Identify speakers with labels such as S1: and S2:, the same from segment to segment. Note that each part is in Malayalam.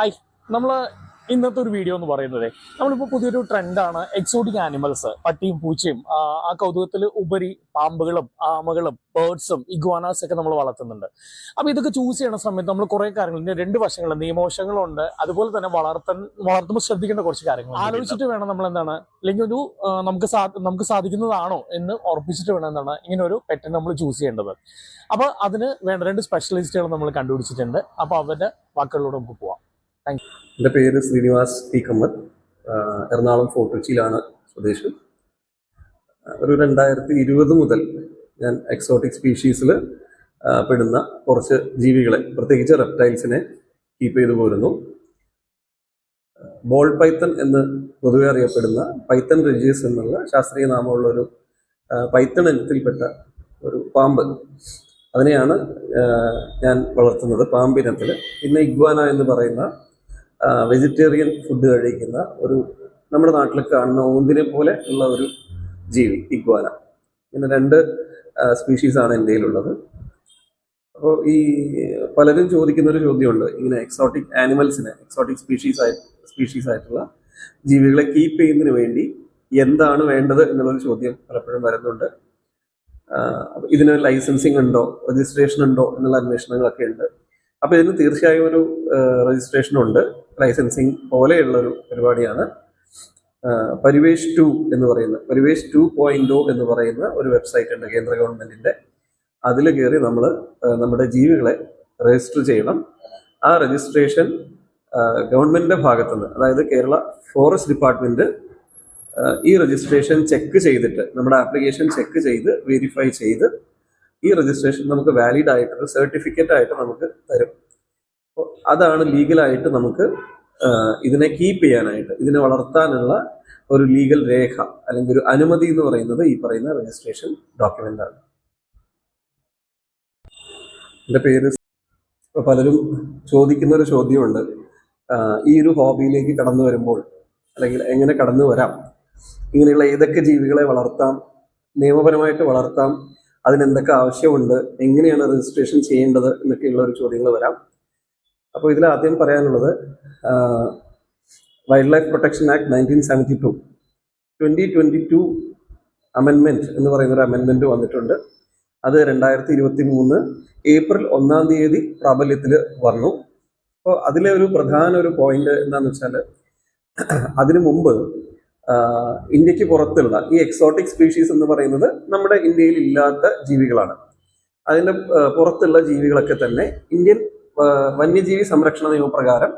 S1: ഹായ് നമ്മൾ ഇന്നത്തെ ഒരു വീഡിയോ എന്ന് പറയുന്നത് നമ്മളിപ്പോൾ പുതിയൊരു ട്രെൻഡാണ് എക്സോട്ടിക് ആനിമൽസ് പട്ടിയും പൂച്ചയും. ആ, കൗതുകത്തിൽ ഉപരി പാമ്പുകളും ആമകളും ബേർഡ്സും ഇഗ്വാനാസ് ഒക്കെ നമ്മൾ വളർത്തുന്നുണ്ട്. അപ്പോൾ ഇതൊക്കെ ചൂസ് ചെയ്യുന്ന സമയത്ത് നമ്മൾ കുറേ കാര്യങ്ങൾ രണ്ട് വശങ്ങൾ നിയമവശങ്ങളുണ്ട്. അതുപോലെ തന്നെ വളർത്താൻ വളർത്തുമ്പോൾ ശ്രദ്ധിക്കേണ്ട കുറച്ച് കാര്യങ്ങൾ ആലോചിച്ചിട്ട് വേണം നമ്മൾ എന്താണ് അല്ലെങ്കിൽ ഒരു നമുക്ക് നമുക്ക് സാധിക്കുന്നതാണോ എന്ന് ഉറപ്പിച്ചിട്ട് വേണം എന്താണ് ഇങ്ങനെ ഒരു പെറ്റൻ നമ്മൾ ചൂസ് ചെയ്യേണ്ടത്. അപ്പോൾ അതിന് വേണ്ട രണ്ട് സ്പെഷ്യലിസ്റ്റുകൾ നമ്മൾ കണ്ടുപിടിച്ചിട്ടുണ്ട്. അപ്പോൾ അവരുടെ വാക്കുകളിലൂടെ നമുക്ക് പോവാം.
S2: എന്റെ പേര് ശ്രീനിവാസ് പി കമ്മത്ത് എറണാകുളം ഫോർട്ട് കൊച്ചിയിലാണ് സ്വദേശം ഒരു രണ്ടായിരത്തി ഇരുപത് മുതൽ ഞാൻ എക്സോട്ടിക് സ്പീഷീസിൽ പെടുന്ന കുറച്ച് ജീവികളെ പ്രത്യേകിച്ച് റെപ്റ്റൈൽസിനെ കീപ്പ് ചെയ്തു പോരുന്നു. ബോൾ പൈത്തൺ എന്ന് പൊതുവെ അറിയപ്പെടുന്ന പൈത്തൺ റിജീസ് എന്നുള്ള ശാസ്ത്രീയ നാമമുള്ള ഒരു പൈത്തൺ ഇനത്തിൽപ്പെട്ട ഒരു പാമ്പ്. അതിനെയാണ് ഞാൻ വളർത്തുന്നത് പാമ്പിനത്തിൽ പിന്നെ ഇഗ്വാന എന്ന് പറയുന്ന വെജിറ്റേറിയൻ ഫുഡ് കഴിക്കുന്ന ഒരു നമ്മുടെ നാട്ടിൽ കാണുന്ന ഓന്തിനെ പോലെ ഉള്ള ഒരു ജീവി ഇഗ്വാന ഇങ്ങനെ രണ്ട് സ്പീഷീസാണ് ഇന്ത്യയിലുള്ളത്. അപ്പോൾ ഈ പലരും ചോദിക്കുന്ന ഒരു ചോദ്യമുണ്ട്. ഇങ്ങനെ എക്സോട്ടിക് ആനിമൽസിനെ എക്സോട്ടിക് സ്പീഷീസ് ആയി സ്പീഷീസ് ആയിട്ടുള്ള ജീവികളെ കീപ്പ് ചെയ്യുന്നതിന് വേണ്ടി എന്താണ് വേണ്ടത് എന്നുള്ളൊരു ചോദ്യം പലപ്പോഴും വരുന്നുണ്ട്. ഇതിന് ലൈസൻസിങ് ഉണ്ടോ രജിസ്ട്രേഷൻ ഉണ്ടോ എന്നുള്ള അന്വേഷണങ്ങളൊക്കെ ഉണ്ട്. അപ്പോൾ ഇതിന് തീർച്ചയായും ഒരു രജിസ്ട്രേഷൻ ഉണ്ട്. ലൈസൻസിങ് പോലെയുള്ള ഒരു പരിപാടിയാണ് പരിവേഷ് ടു എന്ന് പറയുന്ന പരിവേഷ് ടു പോയിന്റ് എന്ന് പറയുന്ന ഒരു വെബ്സൈറ്റ് ഉണ്ട് കേന്ദ്ര ഗവൺമെന്റിന്റെ. അതിൽ കയറി നമ്മൾ നമ്മുടെ ജീവികളെ രജിസ്റ്റർ ചെയ്യണം. ആ രജിസ്ട്രേഷൻ ഗവൺമെന്റിന്റെ ഭാഗത്തുനിന്ന് അതായത് കേരള ഫോറസ്റ്റ് ഡിപ്പാർട്ട്മെന്റ് ഈ രജിസ്ട്രേഷൻ ചെക്ക് ചെയ്തിട്ട് നമ്മുടെ ആപ്ലിക്കേഷൻ ചെക്ക് ചെയ്ത് വെരിഫൈ ചെയ്ത് ഈ രജിസ്ട്രേഷൻ നമുക്ക് വാലിഡ് ആയിട്ട് ഒരു സർട്ടിഫിക്കറ്റ് ആയിട്ട് നമുക്ക് തരും. അതാണ് ലീഗലായിട്ട് നമുക്ക് ഇതിനെ കീപ്പ് ചെയ്യാനായിട്ട് ഇതിനെ വളർത്താനുള്ള ഒരു ലീഗൽ രേഖ അല്ലെങ്കിൽ ഒരു അനുമതി എന്ന് പറയുന്നത് ഈ പറയുന്ന രജിസ്ട്രേഷൻ ഡോക്യുമെന്റ് ആണ്. എന്റെ പേര് പലരും ചോദിക്കുന്ന ഒരു ചോദ്യമുണ്ട്. ഈ ഒരു ഹോബിയിലേക്ക് കടന്നു വരുമ്പോൾ അല്ലെങ്കിൽ എങ്ങനെ കടന്നു വരാം? ഇങ്ങനെയുള്ള ഏതൊക്കെ ജീവികളെ വളർത്താം? നിയമപരമായിട്ട് വളർത്താം? അതിനെന്തൊക്കെ ആവശ്യമുണ്ട്? എങ്ങനെയാണ് രജിസ്ട്രേഷൻ ചെയ്യേണ്ടത്? എന്നൊക്കെയുള്ള ഒരു ചോദ്യങ്ങൾ വരാം. അപ്പോൾ ഇതിൽ ആദ്യം പറയാനുള്ളത് wildlife protection act nineteen seventy two twenty twenty two അമെൻമെന്റ് എന്ന് പറയുന്ന ഒരു അമെൻമെന്റ് വന്നിട്ടുണ്ട്. അത് രണ്ടായിരത്തി ഇരുപത്തി മൂന്ന് ഏപ്രിൽ ഒന്നാം തീയതി പ്രാബല്യത്തിൽ വന്നു. അപ്പോൾ അതിലെ ഒരു പ്രധാന ഒരു പോയിന്റ് എന്താണെന്ന് വെച്ചാൽ അതിനു മുമ്പ് ഇന്ത്യയ്ക്ക് പുറത്തുള്ള ഈ എക്സോട്ടിക് സ്പീഷീസ് എന്ന് പറയുന്നത് നമ്മുടെ ഇന്ത്യയിൽ ഇല്ലാത്ത ജീവികളാണ്. അതിന്റെ പുറത്തുള്ള ജീവികളൊക്കെ തന്നെ ഇന്ത്യൻ വന്യജീവി സംരക്ഷണ നിയമപ്രകാരം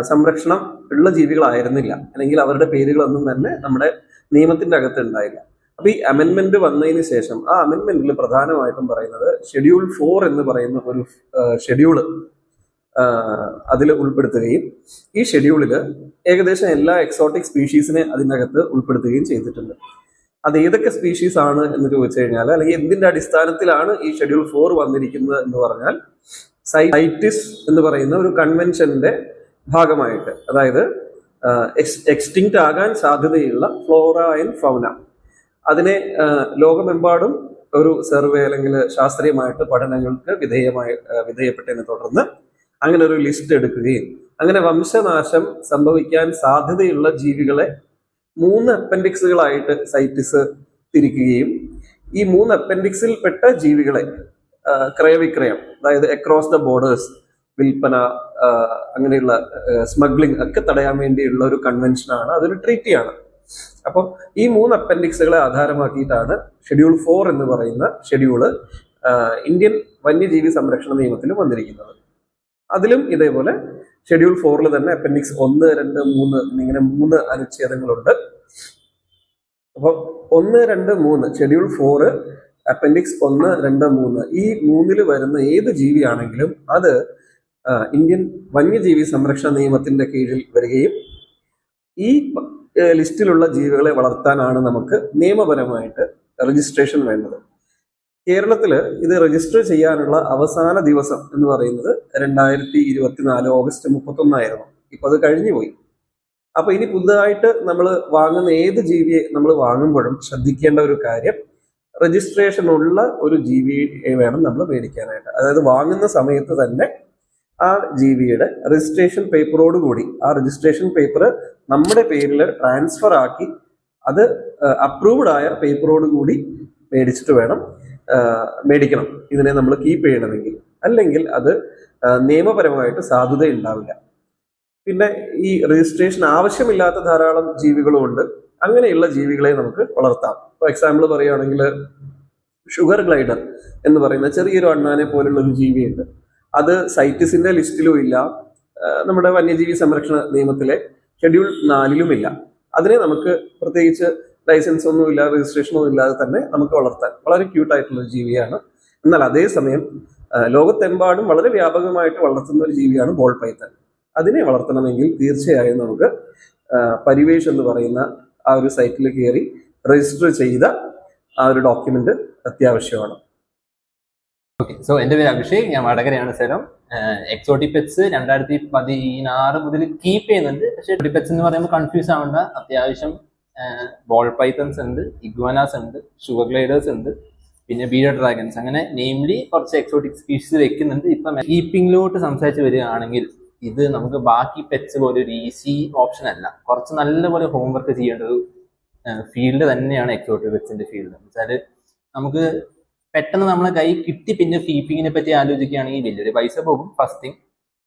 S2: സംരക്ഷണം ഉള്ള ജീവികളായിരുന്നില്ല. അല്ലെങ്കിൽ അവരുടെ പേരുകളൊന്നും തന്നെ നമ്മുടെ നിയമത്തിന്റെ അകത്ത് ഉണ്ടായില്ല. അപ്പൊ ഈ അമെന്മെന്റ് വന്നതിന് ശേഷം ആ അമെന്മെന്റിൽ പ്രധാനമായിട്ടും പറയുന്നത് ഷെഡ്യൂൾ ഫോർ എന്ന് പറയുന്ന ഒരു ഷെഡ്യൂൾ അതിൽ ഉൾപ്പെടുത്തുകയും ഈ ഷെഡ്യൂളിൽ ഏകദേശം എല്ലാ എക്സോട്ടിക് സ്പീഷീസിനെ അതിനകത്ത് ഉൾപ്പെടുത്തുകയും ചെയ്തിട്ടുണ്ട്. അത് ഏതൊക്കെ സ്പീഷീസ് ആണ് എന്ന് ചോദിച്ചു കഴിഞ്ഞാൽ അല്ലെങ്കിൽ എന്തിന്റെ അടിസ്ഥാനത്തിലാണ് ഈ ഷെഡ്യൂൾ ഫോർ വന്നിരിക്കുന്നത് എന്ന് പറഞ്ഞാൽ സൈറ്റിസ് എന്ന് പറയുന്ന ഒരു കൺവെൻഷന്റെ ഭാഗമായിട്ട് അതായത് എക്സ്റ്റിങ്ക്റ്റ് ആകാൻ സാധ്യതയുള്ള ഫ്ലോറ ആൻഡ് ഫൗന. അതിനെ ലോകമെമ്പാടും ഒരു സർവേ അല്ലെങ്കിൽ ശാസ്ത്രീയമായിട്ട് പഠനങ്ങൾക്ക് വിധേയമായി വിധേയപ്പെട്ടതിനെ തുടർന്ന് അങ്ങനെ ഒരു ലിസ്റ്റ് എടുക്കുകയും അങ്ങനെ വംശനാശം സംഭവിക്കാൻ സാധ്യതയുള്ള ജീവികളെ മൂന്ന് അപ്പൻഡിക്സുകളായിട്ട് സൈറ്റിസ് തിരിക്കുകയും ഈ മൂന്ന് അപ്പൻഡിക്സിൽ പെട്ട ജീവികളെ ക്രയവിക്രയം അതായത് അക്രോസ് ദ ബോർഡേഴ്സ് വിൽപ്പന അങ്ങനെയുള്ള സ്മഗ്ലിംഗ് ഒക്കെ തടയാൻ വേണ്ടിയുള്ള ഒരു കൺവെൻഷനാണ് അതൊരു ട്രീറ്റിയാണ് അപ്പോൾ ഈ മൂന്ന് അപ്പൻഡിക്സുകളെ ആധാരമാക്കിയിട്ടാണ് ഷെഡ്യൂൾ ഫോർ എന്ന് പറയുന്ന ഷെഡ്യൂൾ ഇന്ത്യൻ വന്യജീവി സംരക്ഷണ നിയമത്തിൽ വന്നിരിക്കുന്നത്. അതിലും ഇതേപോലെ ഷെഡ്യൂൾ ഫോറിൽ തന്നെ അപ്പൻഡിക്സ് ഒന്ന് രണ്ട് മൂന്ന് എന്നിങ്ങനെ മൂന്ന് അനുച്ഛേദങ്ങളുണ്ട്. അപ്പോൾ ഒന്ന് രണ്ട് മൂന്ന് ഷെഡ്യൂൾ ഫോറ് അപ്പൻഡിക്സ് ഒന്ന് രണ്ട് മൂന്ന്. ഈ മൂന്നിൽ വരുന്ന ഏത് ജീവിയാണെങ്കിലും അത് ഇന്ത്യൻ വന്യജീവി സംരക്ഷണ നിയമത്തിന്റെ കീഴിൽ വരികയും ഈ ലിസ്റ്റിലുള്ള ജീവികളെ വളർത്താനാണ് നമുക്ക് നിയമപരമായിട്ട് രജിസ്ട്രേഷൻ വേണ്ടത്. കേരളത്തിൽ ഇത് രജിസ്റ്റർ ചെയ്യാനുള്ള അവസാന ദിവസം എന്ന് പറയുന്നത് രണ്ടായിരത്തി ഇരുപത്തിനാല് ഓഗസ്റ്റ് മുപ്പത്തൊന്നായിരുന്നു. ഇപ്പൊ അത് കഴിഞ്ഞു പോയി. അപ്പൊ ഇനി പുതുതായിട്ട് നമ്മൾ വാങ്ങുന്ന ഏത് ജീവിയെ നമ്മൾ വാങ്ങുമ്പോഴും ശ്രദ്ധിക്കേണ്ട ഒരു കാര്യം രജിസ്ട്രേഷൻ ഉള്ള ഒരു ജി വി വേണം നമ്മൾ മേടിക്കാനായിട്ട്. അതായത് വാങ്ങുന്ന സമയത്ത് തന്നെ ആ ജി വിയുടെ രജിസ്ട്രേഷൻ പേപ്പറോട് കൂടി ആ രജിസ്ട്രേഷൻ പേപ്പർ നമ്മുടെ പേരിൽ ട്രാൻസ്ഫർ ആക്കി അത് അപ്രൂവ്ഡ് ആയ പേപ്പറോട് കൂടി മേടിച്ചിട്ട് വേണം മേടിക്കണം. ഇതിനെ നമ്മൾ കീപ്പ് ചെയ്യണമെങ്കിൽ. അല്ലെങ്കിൽ അത് നിയമപരമായിട്ട് സാധുത ഉണ്ടാവില്ല. പിന്നെ ഈ രജിസ്ട്രേഷൻ ആവശ്യമില്ലാത്ത ധാരാളം ജീവികളുമുണ്ട് അങ്ങനെയുള്ള ജീവികളെ നമുക്ക് വളർത്താം. ഫോർ എക്സാമ്പിൾ പറയുകയാണെങ്കിൽ ഷുഗർ ഗ്ലൈഡർ എന്ന് പറയുന്ന ചെറിയൊരു അണ്ണാനെ പോലുള്ള ഒരു ജീവിയുണ്ട്. അത് സൈറ്റിസിന്റെ ലിസ്റ്റിലും ഇല്ല. നമ്മുടെ വന്യജീവി സംരക്ഷണ നിയമത്തിലെ ഷെഡ്യൂൾ നാലിലുമില്ല അതിനെ നമുക്ക് പ്രത്യേകിച്ച് ലൈസൻസ് ഒന്നും ഇല്ല രജിസ്ട്രേഷൻ ഒന്നും ഇല്ലാതെ തന്നെ നമുക്ക് വളർത്താൻ. വളരെ ക്യൂട്ട് ആയിട്ടുള്ള ജീവിയാണ്. എന്നാൽ അതേസമയം ലോകത്തെമ്പാടും വളരെ വ്യാപകമായിട്ട് വളർത്തുന്ന ഒരു ജീവിയാണ് ബോൾ പൈത്തൻ അതിനെ വളർത്തണമെങ്കിൽ തീർച്ചയായും നമുക്ക് പരിവേഷ് എന്ന് പറയുന്ന ആ ഒരു സൈറ്റിൽ കയറി രജിസ്റ്റർ ചെയ്ത ആ ഒരു ഡോക്യുമെന്റ് അത്യാവശ്യമാണ്.
S3: ഓക്കെ സോ എന്റെ പേര് അഭിഷേക് ഞാൻ വടകരയാണ് സ്ഥലം. എക്സോട്ടി പെറ്റ്സ് രണ്ടായിരത്തി പതിനാറ് മുതൽ കീപ്പ് ചെയ്യുന്നുണ്ട്. പക്ഷേ പെറ്റ്സ് എന്ന് പറയുമ്പോൾ കൺഫ്യൂസ് ആവേണ്ട. അത്യാവശ്യം ബോൾ പൈത്തൺസ് ഉണ്ട് ഇഗ്വാനാസ് ഉണ്ട് ഷുഗർ ഗ്ലൈഡേഴ്സ് ഉണ്ട് പിന്നെ ബീഡ ഡ്രാഗൺസ് അങ്ങനെ നെയിംലി കുറച്ച് എക്സോട്ടിക് സ്പീഷീസ് വെക്കുന്നുണ്ട്. ഇപ്പം കീപ്പിങ്ങിലോട്ട് സംസാരിച്ച് വരികയാണെങ്കിൽ ഇത് നമുക്ക് ബാക്കി പെറ്റ്സ് പോലെ ഒരു ഈസി ഓപ്ഷൻ അല്ല. കുറച്ച് നല്ലപോലെ ഹോംവർക്ക് ചെയ്യേണ്ട ഒരു ഫീൽഡ് തന്നെയാണ് എക്സോട്ടിക് പെറ്റ്സിന്റെ ഫീൽഡ് എന്ന് നമുക്ക് പെട്ടെന്ന് നമ്മളെ കൈ കിട്ടി പിന്നെ ഫീപ്പിങ്ങിനെ പറ്റി ആലോചിക്കുകയാണെങ്കിൽ വലിയൊരു പൈസ പോകും ഫസ്റ്റ് തിങ്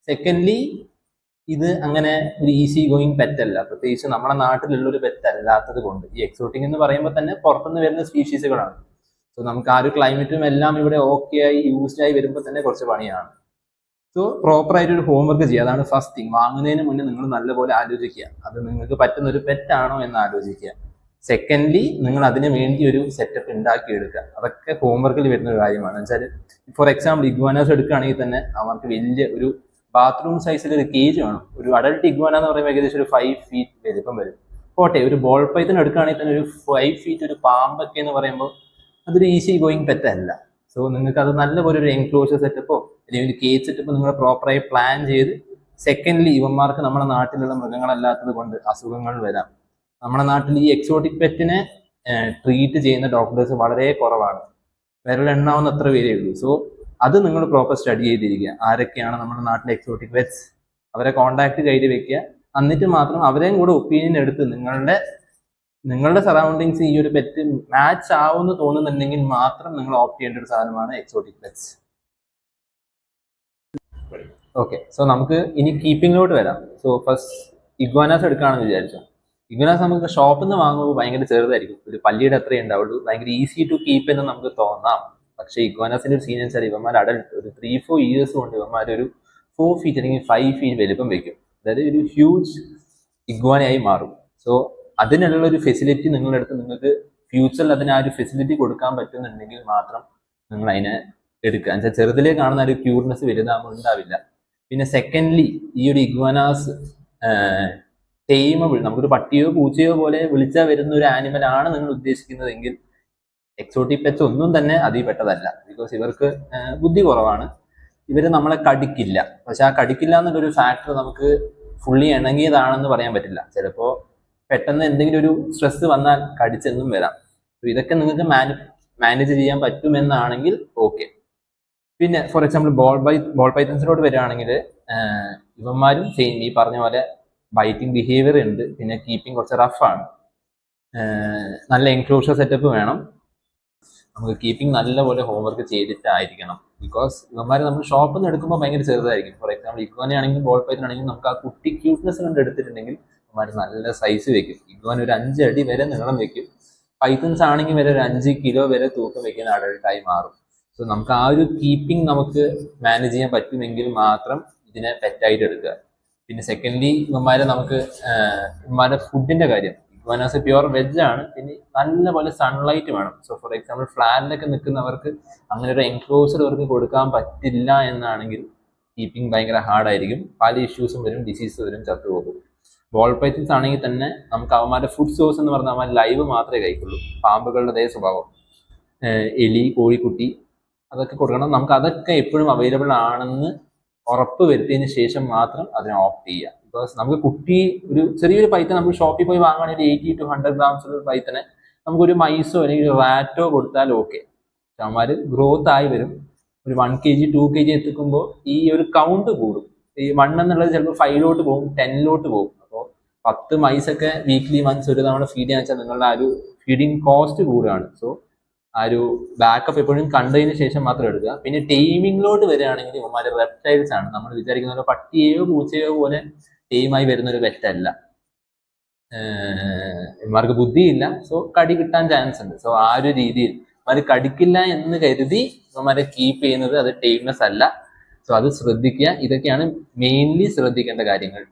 S3: സെക്കൻഡ്ലി ഇത് അങ്ങനെ ഒരു ഈസി ഗോയിങ് പെറ്റല്ല പ്രത്യേകിച്ച് നമ്മുടെ നാട്ടിലുള്ള ഒരു പെറ്റ് അല്ലാത്തത് കൊണ്ട്. ഈ എക്സോട്ടിക് എന്ന് പറയുമ്പോൾ തന്നെ പുറത്തുനിന്ന് വരുന്ന സ്പീഷീസുകളാണ് സോ നമുക്ക് ആ ഒരു ക്ലൈമറ്റും എല്ലാം ഇവിടെ ഓക്കെ ആയി യൂസ്ഡ് ആയി വരുമ്പോൾ തന്നെ കുറച്ച് പണിയാണ്. സോ പ്രോപ്പർ ആയിട്ട് ഒരു ഹോംവർക്ക് ചെയ്യുക. അതാണ് ഫസ്റ്റ് തിങ് വാങ്ങുന്നതിന് മുന്നേ നിങ്ങൾ നല്ലപോലെ ആലോചിക്കുക. അത് നിങ്ങൾക്ക് പറ്റുന്ന ഒരു പെറ്റാണോ എന്ന് ആലോചിക്കുക. സെക്കൻഡ്ലി നിങ്ങൾ അതിന് വേണ്ടി ഒരു സെറ്റപ്പ് ഉണ്ടാക്കിയെടുക്കുക. അതൊക്കെ ഹോംവർക്കിൽ വരുന്ന ഒരു കാര്യമാണ്. വെച്ചാൽ ഫോർ എക്സാമ്പിൾ ഇഗ്വാനാസ് എടുക്കുകയാണെങ്കിൽ തന്നെ അവർക്ക് വലിയ ഒരു ബാത്റൂം സൈസിൽ ഒരു കേജ് വേണം. ഒരു അഡൽട്ട് ഇഗ്വാന എന്ന് പറയുമ്പോൾ ഏകദേശം ഒരു ഫൈവ് ഫീറ്റ് വലിപ്പം വരും. പോട്ടെ ഒരു ബോൾ പൈത്തിന് എടുക്കുകയാണെങ്കിൽ തന്നെ ഒരു ഫൈവ് ഫീറ്റ് ഒരു പാമ്പൊക്കെ എന്ന് പറയുമ്പോൾ അതൊരു ഈസി ഗോയിങ് പെറ്റല്ല സോ നിങ്ങൾക്ക് അത് നല്ലപോലെ ഒരു എൻക്ലോഷർ സെറ്റപ്പോ അല്ലെങ്കിൽ കേജ് സെറ്റപ്പ് നിങ്ങൾ പ്രോപ്പറായി പ്ലാൻ ചെയ്ത് സെക്കൻഡ്ലി ഇവന്മാർക്ക് നമ്മുടെ നാട്ടിലുള്ള മൃഗങ്ങളല്ലാത്തത് കൊണ്ട് അസുഖങ്ങൾ വരാം. നമ്മുടെ നാട്ടിൽ ഈ എക്സോട്ടിക് പെറ്റിനെ ട്രീറ്റ് ചെയ്യുന്ന ഡോക്ടേഴ്സ് വളരെ കുറവാണ്. വിരലെണ്ണാവുന്ന അത്ര പേരേ ഉള്ളൂ. സോ അത് നിങ്ങൾ പ്രോപ്പർ സ്റ്റഡി ചെയ്തിരിക്കുക. ആരൊക്കെയാണ് നമ്മുടെ നാട്ടിലെ എക്സോട്ടിക് പെറ്റ്സ് അവരെ കോണ്ടാക്ട് കയ്യിൽ വെക്കുക. എന്നിട്ട് മാത്രം അവരെയും കൂടെ ഒപ്പീനിയൻ എടുത്ത് നിങ്ങളുടെ നിങ്ങളുടെ സറൗണ്ടിങ്സ് ഈ ഒരു പെറ്റ് മാച്ച് ആവുമെന്ന് തോന്നുന്നുണ്ടെങ്കിൽ മാത്രം നിങ്ങൾ ഓപ്റ്റ് ചെയ്യേണ്ട ഒരു സാധനമാണ് എക്സോട്ടിക് പെറ്റ്സ് ഓക്കെ സോ നമുക്ക് ഇനി കീപ്പിങ്ങിലോട്ട് വരാം. സോ ഫസ്റ്റ് ഇഗ്വാനാസ് എടുക്കുകയാണെന്ന് വിചാരിച്ചു. ഇഗ്വാനാസ് നമുക്ക് ഷോപ്പിൽ നിന്ന് വാങ്ങുമ്പോൾ ഭയങ്കര ചെറുതായിരിക്കും. ഒരു പല്ലിയുടെ അത്രയേ ഉണ്ടാവുള്ളൂ. ഭയങ്കര ഈസി ടു കീപ്പ് എന്ന് നമുക്ക് തോന്നാം. പക്ഷേ ഇഗ്വാനാസിന്റെ ഒരു സീൻ വെച്ചാൽ ഇവന്മാർ അഡൽട്ട് ഒരു ത്രീ ഫോർ ഇയേഴ്സ് കൊണ്ട് ഇവന്മാർ ഒരു ഫോർ ഫീറ്റ് അല്ലെങ്കിൽ ഫൈവ് ഫീറ്റ് വലുപ്പം വെക്കും. അതായത് ഒരു ഹ്യൂജ് ഇഗ്വാനയായി മാറും. സോ അതിനുള്ള ഒരു ഫെസിലിറ്റി നിങ്ങളുടെ അടുത്ത് നിങ്ങൾക്ക് ഫ്യൂച്ചറിൽ അതിന് ആ ഒരു ഫെസിലിറ്റി കൊടുക്കാൻ പറ്റുന്നുണ്ടെങ്കിൽ മാത്രം നിങ്ങൾ അതിനെ എടുക്കുക. എന്നുവെച്ചാൽ ചെറുതിലേ കാണുന്ന ഒരു ക്യൂർനെസ് വലുതാകുമ്പോൾ ഉണ്ടാവില്ല. പിന്നെ സെക്കൻഡ്ലി ഈ ഒരു ഇഗ്വാനാസ് ടൈമബിൾ നമുക്കൊരു പട്ടിയോ പൂച്ചയോ പോലെ വിളിച്ചാൽ വരുന്ന ഒരു ആനിമൽ ആണ് നിങ്ങൾ ഉദ്ദേശിക്കുന്നതെങ്കിൽ എക്സോട്ടിക് പെറ്റ്സ് ഒന്നും തന്നെ അതിൽ പെട്ടതല്ല. ബിക്കോസ് ഇവർക്ക് ബുദ്ധി കുറവാണ്. ഇവർ നമ്മളെ കടിക്കില്ല. പക്ഷെ ആ കടിക്കില്ല എന്നുള്ളൊരു ഫാക്ടർ നമുക്ക് ഫുള്ളി ഇണങ്ങിയതാണെന്ന് പറയാൻ പറ്റില്ല. ചിലപ്പോൾ പെട്ടെന്ന് എന്തെങ്കിലും ഒരു സ്ട്രെസ് വന്നാൽ കടിച്ചെന്നും വരാം. ഇതൊക്കെ നിങ്ങൾക്ക് മാനേജ് ചെയ്യാൻ പറ്റുമെന്നാണെങ്കിൽ ഓക്കെ പിന്നെ for example ball by ball പൈത്തൻസിനോട് വരികയാണെങ്കിൽ ഇവന്മാരും സെയിം ഈ പറഞ്ഞ പോലെ ബൈറ്റിംഗ് ബിഹേവിയർ ഉണ്ട്. പിന്നെ കീപ്പിംഗ് കുറച്ച് റഫാണ് നല്ല എൻക്ലോഷർ സെറ്റപ്പ് വേണം. നമുക്ക് കീപ്പിംഗ് നല്ലപോലെ ഹോംവർക്ക് ചെയ്തിട്ടായിരിക്കണം. ബിക്കോസ് ഇവന്മാർ നമ്മൾ ഷോപ്പിൽ നിന്ന് എടുക്കുമ്പോൾ ഭയങ്കര ചെറുതായിരിക്കും. ഫോർ എക്സാമ്പിൾ ഇക്കോനെ ആണെങ്കിലും ബോൾ പൈത്തനാണെങ്കിലും നമുക്ക് ആ കുട്ടി ക്യൂട്ട്നെസ് കൊണ്ട് എടുത്തിട്ടുണ്ടെങ്കിൽ ഇവന്മാർ നല്ല സൈസ് വെക്കും. ഇഗ്വാൻ ഒരു അഞ്ച് അടി വരെ നീളം വെക്കും. പൈത്തൻസ് ആണെങ്കിൽ വരെ ഒരു അഞ്ച് കിലോ വരെ തൂക്കം വെക്കുന്ന അടൽട്ടായി മാറും. സോ നമുക്ക് ആ ഒരു കീപ്പിംഗ് നമുക്ക് മാനേജ് ചെയ്യാൻ പറ്റുമെങ്കിൽ മാത്രം ഇതിനെ പെറ്റായിട്ട് എടുക്കുക. പിന്നെ സെക്കൻഡ്ലി ഇവന്മാരെ നമുക്ക് ഇവന്മാരുടെ ഫുഡിന്റെ കാര്യം. ഇവനാസ് പ്യുവർ വെജ് ആണ് പിന്നെ നല്ലപോലെ സൺലൈറ്റ് വേണം. സോ ഫോർ എക്സാമ്പിൾ ഫ്ലാറ്റിലൊക്കെ നിൽക്കുന്നവർക്ക് അങ്ങനെ ഒരു എൻക്ലോസർ അവർക്ക് കൊടുക്കാൻ പറ്റില്ല എന്നാണെങ്കിൽ കീപ്പിംഗ് ഭയങ്കര ഹാർഡായിരിക്കും പല ഇഷ്യൂസും വരും ഡിസീസ് വരും ചത്തുപോകും ബോൾ പൈത്തൻസ് ആണെങ്കിൽ തന്നെ നമുക്ക് അവന്മാരുടെ ഫുഡ് സോഴ്സ് എന്ന് പറഞ്ഞാൽ അവന്മാർ ലൈവ് മാത്രമേ കഴിക്കുള്ളൂ. പാമ്പുകളുടെ അതേ സ്വഭാവം. എലി കോഴിക്കുട്ടി അതൊക്കെ കൊടുക്കണം. നമുക്ക് അതൊക്കെ എപ്പോഴും അവൈലബിൾ ആണെന്ന് ഉറപ്പ് വരുത്തിയതിന് ശേഷം മാത്രം അതിനെ ഓപ്റ്റ് ചെയ്യുക. ബിക്കോസ് നമുക്ക് കുട്ടി ഒരു ചെറിയൊരു പൈത്തൻ നമ്മൾ ഷോപ്പിൽ പോയി വാങ്ങുകയാണെങ്കിൽ എയ്റ്റി ടു ഹൺഡ്രഡ് ഗ്രാംസ് ഉള്ള പൈത്തനെ നമുക്കൊരു മൈസോ അല്ലെങ്കിൽ ഒരു റാറ്റോ കൊടുത്താൽ ഓക്കെ അവന്മാർ ഗ്രോത്ത് ആയി വരും. ഒരു one K G two K G എത്തിക്കുമ്പോൾ ഈ ഒരു കൗണ്ട് കൂടും. ഈ വൺ എന്നുള്ളത് ചിലപ്പോൾ ഫൈവിലോട്ട് പോകും ടെന്നിലോട്ട് പോകും. അപ്പോൾ പത്ത് മൈസൊക്കെ വീക്ക്ലി മന്ത്സ് ഒരു തവണ ഫീഡ് ചെയ്യാന്ന് വെച്ചാൽ നിങ്ങളുടെ ആ ഒരു ഫീഡിങ് കോസ്റ്റ് കൂടുകയാണ്. സോ ആ ഒരു ബാക്കപ്പ് എപ്പോഴും കണ്ടതിന് ശേഷം മാത്രം എടുക്കുക. പിന്നെ ടീമിങ്ങിലോട്ട് വരികയാണെങ്കിൽ ഇവന്മാര് റെപ്റ്റൈൽസ് ആണ്. നമ്മൾ വിചാരിക്കുന്ന പോലെ പട്ടിയെയോ പൂച്ചയോ പോലെ ടീമായി വരുന്ന ഒരു വെറ്റല്ല ഇവന്മാർക്ക് ബുദ്ധിയില്ല. സോ കടി കിട്ടാൻ ചാൻസ് ഉണ്ട്. സോ ആ ഒരു രീതിയിൽ ഇവന്മാർ കടിക്കില്ല എന്ന് കരുതി ഇവന്മാരെ കീപ്പ് ചെയ്യുന്നത് അത് ടീംനെസ് അല്ല. സോ അത് ശ്രദ്ധിക്കുക. ഇതൊക്കെയാണ് മെയിൻലി ശ്രദ്ധിക്കേണ്ട കാര്യങ്ങൾ.